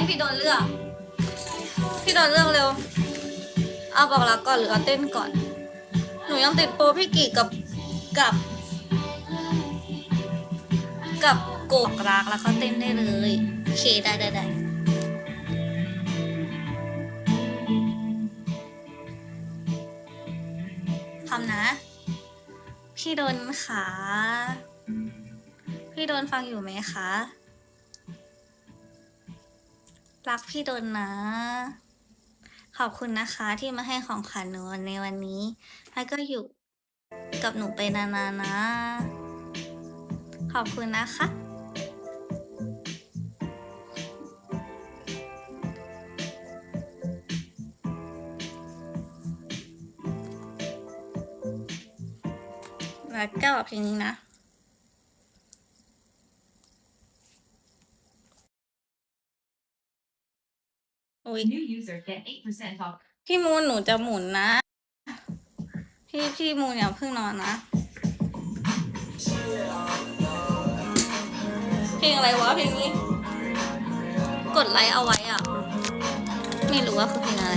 ให้พี่โดนเลือก พี่โดนเลือกเร็ว เอาบอกรักก่อนหรือเอาเต้นก่อน หนูยังติดโปรพี่กีกับกับ กับโกกรักแล้วก็เต้นได้เลยโอเคได้ได้ได้ทำนะ พี่โดนขาพี่โดนฟังอยู่ไหมคะ รักพี่โดนนะ ขอบคุณนะคะที่มาให้ของขวัญหนูในวันนี้แล้วก็อยู่กับหนูไปนานๆนะ ขอบคุณนะคะ แล้วก็เพลงนี้นะ อุ้ย New user get 8% off. พี่มูนหนูจะหมุนนะ พี่พี่มูนอย่าเพิ่งนอนนะ เพลงอะไรวะเพลงนี้ กดไลค์เอาไว้อะ ไม่รู้ว่าคือเพลงอะไร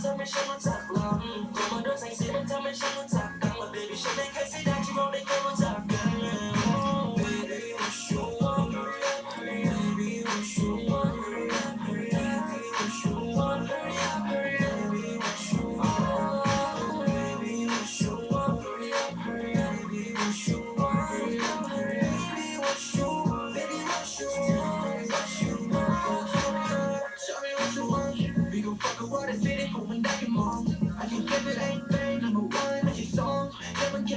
tell me she won't talk. Mm, mama does ain't see me, tell me she won't talk. I'm a baby, she make her see that you won't make her talk. Baby, what you want? Baby, what you want? Baby, what you want? Hurry up, hurry up.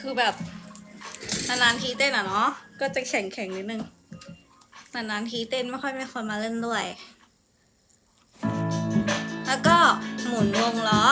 คือแบบนานๆทีเต้นอะเนาะก็จะแข็งแข็งๆนิดนึงนานๆทีเต้นไม่ค่อยมีคนมาเล่นด้วย แล้วก็หมุนวงล้อ